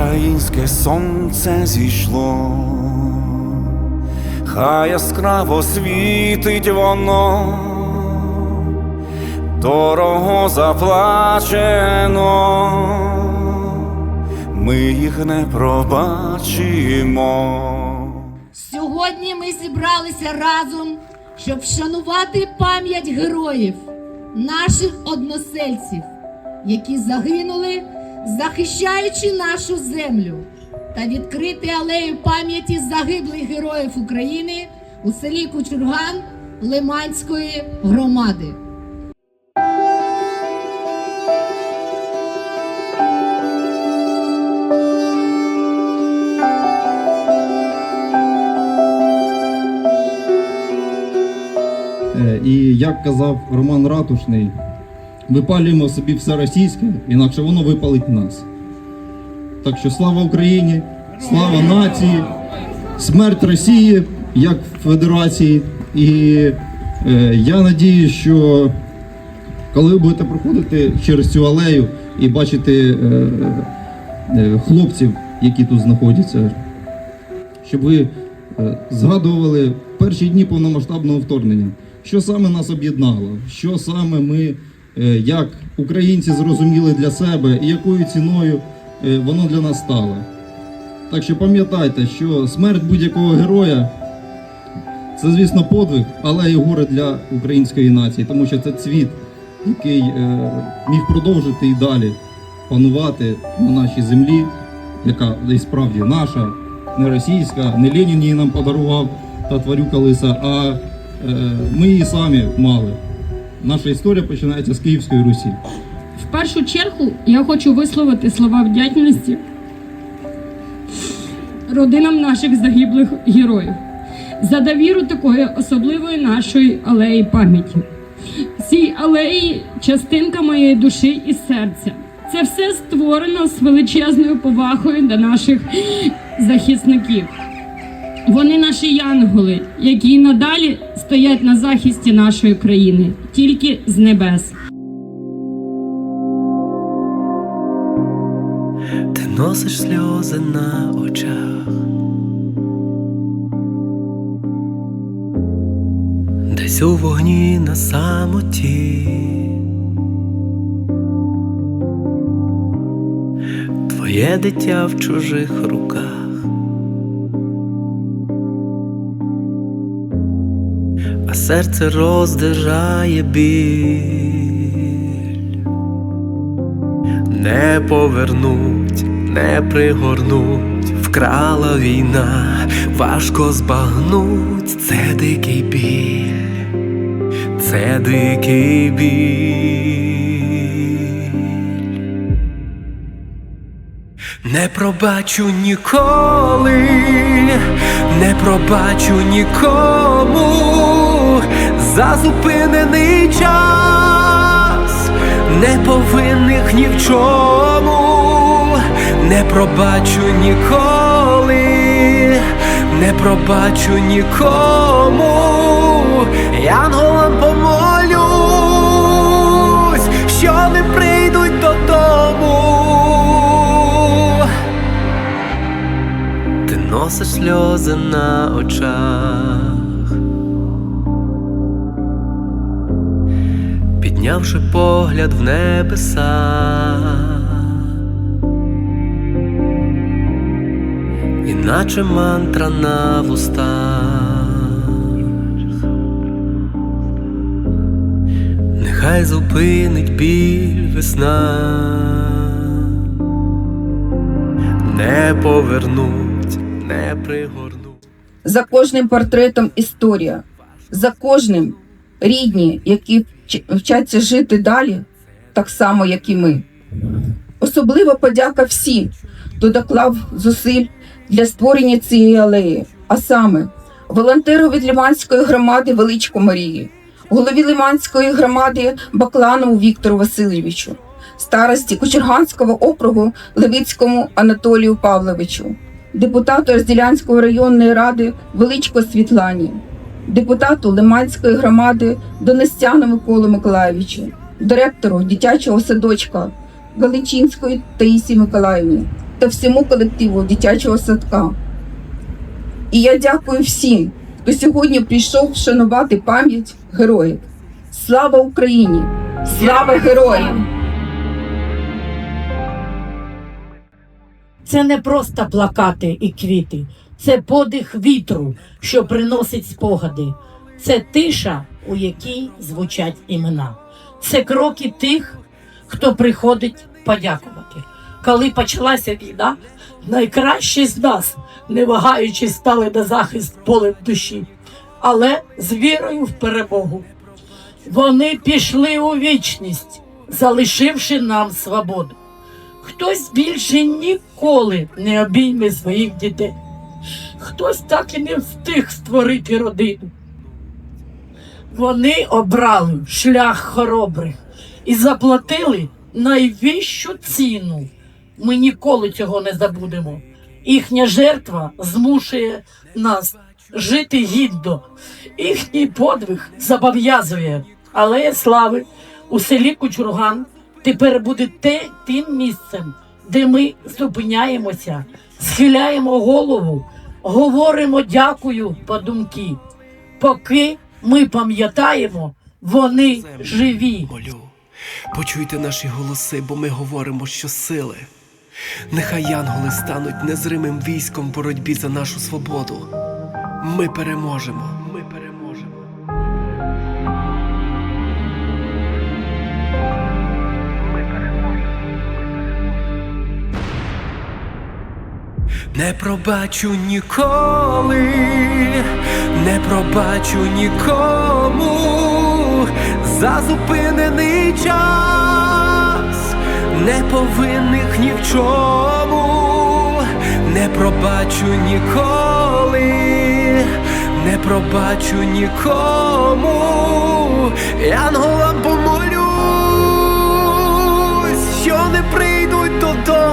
Українське сонце зійшло, хай яскраво світить воно, дорого заплачено, ми їх не пробачимо. Сьогодні ми зібралися разом, щоб вшанувати пам'ять героїв, наших односельців, які загинули, захищаючи нашу землю, та відкрити алею пам'яті загиблих героїв України у селі Кучурган Лиманської громади. Е, І як казав Роман Ратушний, випалюємо собі все російське, інакше воно випалить нас. Так що слава Україні, слава нації, смерть Росії як Федерації. І е, я надію, що коли ви будете проходити через цю алею і бачити е, е, хлопців, які тут знаходяться, щоб ви е, згадували перші дні повномасштабного вторгнення, що саме нас об'єднало, що саме ми, як українці, зрозуміли для себе і якою ціною е, воно для нас стало. Так що пам'ятайте, що смерть будь-якого героя це, звісно, подвиг, але і горе для української нації, тому що це цвіт, який е, міг продовжити і далі панувати на нашій землі, яка і справді наша, не російська, не Ленін її нам подарував та тварюка лиса, а е, ми її самі мали. Наша історія починається з Київської Русі. В першу чергу я хочу висловити слова вдячності родинам наших загиблих героїв за довіру такої особливої нашої алеї пам'яті. Цій алеї частинка моєї душі і серця. Це все створено з величезною повагою до наших захисників. Вони наші янголи, які надалі стоять на захисті нашої країни, тільки з небес. Ти носиш сльози на очах, десь у вогні на самоті. Твоє дитя в чужих руках. Серце роздирає біль. Не повернуть, не пригорнуть, вкрала війна, важко збагнуть, це дикий біль, це дикий біль. Не пробачу ніколи, не пробачу нікому за зупинений час, не повинних ні в чому, не пробачу ніколи, не пробачу нікому, янголам помолюсь, що не прийдуть додому. Ти носиш сльози на очах, піднявши погляд в небеса, іначе мантра на вустах, нехай зупинить біль весна. Не повернуть, не пригорнуть. За кожним портретом історія, за кожним рідні, які вчаться жити далі, так само, як і ми. Особлива подяка всім, хто доклав зусиль для створення цієї алеї, а саме волонтеру від Лиманської громади Величко Марії, голові Лиманської громади Бакланову Віктору Васильовичу, старості Кучерганського округу Левицькому Анатолію Павловичу, депутату Розділянської районної ради Величко Світлані, депутату Лиманської громади Донестяну Миколу Миколаєвичу, директору дитячого садочка Галичинської Таїсі Миколаївні, та всьому колективу дитячого садка. І я дякую всім, хто сьогодні прийшов вшанувати пам'ять героїв. Слава Україні! Слава героям! Це не просто плакати і квіти, це подих вітру, що приносить спогади. Це тиша, у якій звучать імена. Це кроки тих, хто приходить подякувати. Коли почалася війна, найкращі з нас, не вагаючись, стали на захист полем душі, але з вірою в перемогу. Вони пішли у вічність, залишивши нам свободу. Хтось більше ніколи не обійме своїх дітей. Хтось так і не встиг створити родину. Вони обрали шлях хоробрих і заплатили найвищу ціну. Ми ніколи цього не забудемо. Їхня жертва змушує нас жити гідно. Їхній подвиг зобов'язує. Алея слави у селі Кучурган тепер буде те, тим місцем, де ми зупиняємося, схиляємо голову, говоримо дякую по думки. Поки ми пам'ятаємо, вони живі. Почуйте наші голоси, бо ми говоримо, що сили. Нехай янголи стануть незримим військом в боротьбі за нашу свободу. Ми переможемо. Ми переможемо. Не пробачу ніколи, не пробачу нікому. За зупинений час, не повинних ні в чому, не пробачу ніколи, не пробачу нікому, я анголам помолюсь, що не прийдуть додому.